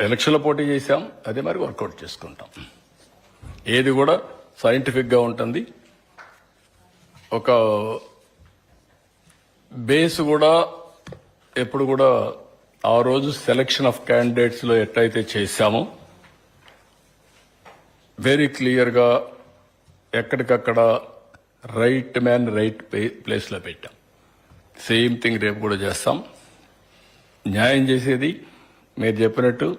ఎలక్షన్లో పోటీ చేశాం అదే మరి వర్కౌట్ చేసుకుంటాం. ఏది కూడా సైంటిఫిక్గా ఉంటుంది. ఒక బేస్ కూడా ఎప్పుడు కూడా ఆ రోజు సెలక్షన్ ఆఫ్ క్యాండిడేట్స్లో ఎట్లయితే చేశామో వెరీ క్లియర్గా ఎక్కడికక్కడ రైట్ మ్యాన్ రైట్ ప్లేస్లో పెట్టాం. సేమ్ థింగ్ రేపు కూడా చేస్తాం. న్యాయం చేసేది మీరు చెప్పినట్టు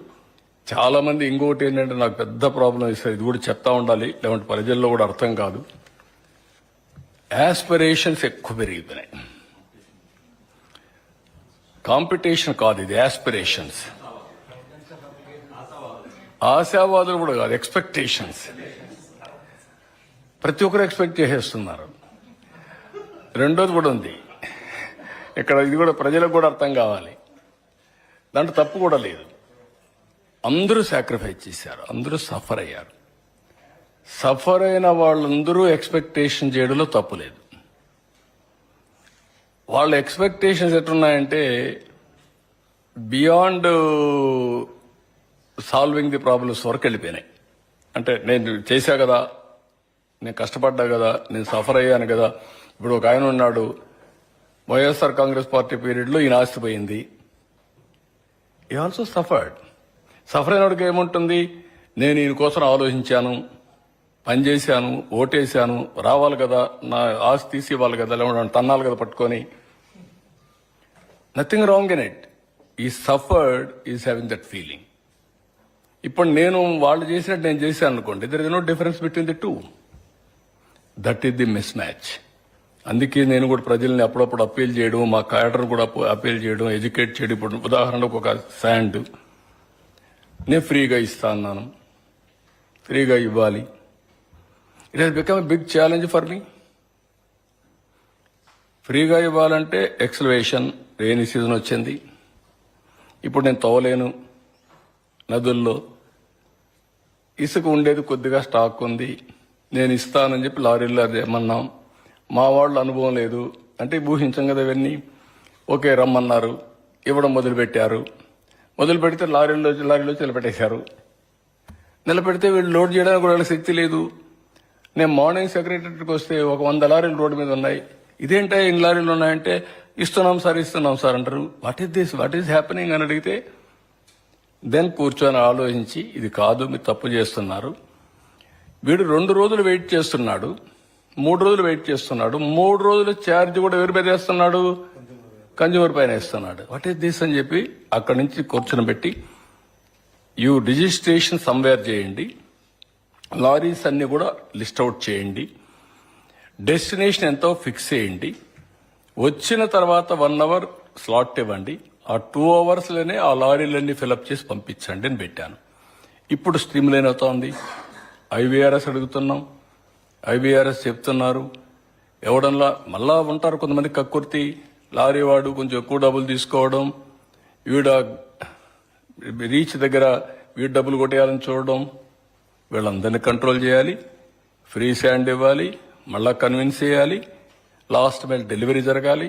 చాలామంది ఇంకోటి ఏంటంటే నాకు పెద్ద ప్రాబ్లం ఇస్తారు ఇది కూడా చెప్తా ఉండాలి. లేదంటే ప్రజల్లో కూడా అర్థం కాదు. యాస్పిరేషన్స్ ఎక్కువ పెరిగిపోయినాయి. కాంపిటీషన్ కాదు ఇది యాస్పిరేషన్స్ ఆశావాదులు కూడా కాదు ఎక్స్పెక్టేషన్స్ ప్రతి ఒక్కరు ఎక్స్పెక్ట్ చేసేస్తున్నారు. రెండోది కూడా ఉంది. ఇక్కడ ఇది కూడా ప్రజలకు కూడా అర్థం కావాలి. దాంట్లో తప్పు కూడా లేదు. అందరూ సాక్రిఫైస్ చేశారు. అందరూ సఫర్ అయ్యారు. సఫర్ అయిన వాళ్ళందరూ ఎక్స్పెక్టేషన్ చేయడంలో తప్పు లేదు. వాళ్ళ ఎక్స్పెక్టేషన్స్ ఎట్లున్నాయంటే బియాండ్ సాల్వింగ్ ది ప్రాబ్లమ్స్ వరకు వెళ్ళిపోయినాయి. అంటే నేను చేశా కదా నేను కష్టపడ్డా కదా నేను సఫర్ అయ్యాను కదా. ఇప్పుడు ఒక ఆయన ఉన్నాడు వైఎస్ఆర్ కాంగ్రెస్ పార్టీ పీరియడ్లో ఈయన ఆస్తి ఈ ఆల్సో సఫర్డ్ సఫర్ అయినోడికి ఏముంటుంది? నేను ఈయన కోసం ఆలోచించాను పనిచేశాను ఓటేశాను రావాలి కదా నా ఆస్తి తీసి ఇవ్వాలి కదా లేకుండా తన్నాలి కదా పట్టుకొని. నథింగ్ రాంగ్ ఇన్ ఇట్ ఈ suffered is having that feeling ఇప్పుడు నేను వాళ్ళు చేసినట్టు నేను చేశాను అనుకోండి there is no difference between the two that is the mismatch అందుకే నేను కూడా ప్రజల్ని అప్పుడప్పుడు అప్పీల్ చేయడం మా క్యాడర్ కూడా అప్పీల్ చేయడం ఎడ్యుకేట్ చేయడం. ఇప్పుడు ఉదాహరణకు ఒక శాండ్. నేను ఫ్రీగా ఇస్తా అన్నాను. ఫ్రీగా ఇవ్వాలి. It has become a big challenge for me ఫ్రీగా ఇవ్వాలంటే ఎక్సలవేషన్ రెయినీ సీజన్ వచ్చింది. ఇప్పుడు నేను తవ్వలేను నదుల్లో. ఇసుక ఉండేది కొద్దిగా స్టాక్ ఉంది. నేను ఇస్తానని చెప్పి లారీల్లో ఏమన్నాం మా వాళ్ళు అనుభవం లేదు. అంటే ఊహించం కదా ఇవన్నీ. ఓకే రమ్మన్నారు. ఇవ్వడం మొదలుపెట్టారు. మొదలు పెడితే లారీలో లారీలో నిలబెట్టేశారు. నిలబెడితే వీళ్ళు లోడ్ చేయడానికి కూడా శక్తి లేదు. నేను మార్నింగ్ సెక్రటరీకి వస్తే ఒక వంద లారీలు రోడ్డు మీద ఉన్నాయి. ఇదేంటా ఇన్ని లారీలు ఉన్నాయంటే ఇస్తున్నాం సార్ ఇస్తున్నాం సార్ అంటారు. What is this what is happening అని అడిగితే దెన్ కూర్చొని ఆలోచించి ఇది కాదు మీరు తప్పు చేస్తున్నారు. వీడు రెండు రోజులు వెయిట్ చేస్తున్నాడు. మూడు రోజులు వెయిట్ చేస్తున్నాడు. మూడు రోజులు ఛార్జ్ కూడా ఎవరి మీద వేస్తున్నాడు? కన్జ్యూమర్ పైన వేస్తున్నాడు. వాట్ ఈస్ దిస్ అని చెప్పి అక్కడి నుంచి కూర్చుని పెట్టి యూ రిజిస్ట్రేషన్ సంవేర్ చేయండి. లారీస్ అన్ని కూడా లిస్ట్ అవుట్ చేయండి. డెస్టినేషన్ ఎంతో ఫిక్స్ చేయండి. వచ్చిన తర్వాత వన్ అవర్ స్లాట్ ఇవ్వండి. ఆ టూ అవర్స్లోనే ఆ లారీలన్నీ ఫిలప్ చేసి పంపించండి అని పెట్టాను. ఇప్పుడు స్ట్రీమ్ లైన్ అవుతోంది. ఐవీఆర్ఎస్ అడుగుతున్నాం. ఐబీఆర్ఎస్ చెప్తున్నారు. ఎవడన్నా మళ్ళా ఉంటారు కొంతమంది కక్కుర్తి లారీ వాడు కొంచెం ఎక్కువ డబ్బులు తీసుకోవడం వీడ రీచ్ దగ్గర వీడు డబ్బులు కొట్టేయాలని చూడడం వీళ్ళందరినీ కంట్రోల్ చేయాలి ఫ్రీ శాండ్ ఇవ్వాలి మళ్ళా కన్విన్స్ చేయాలి లాస్ట్ మైల్ డెలివరీ జరగాలి.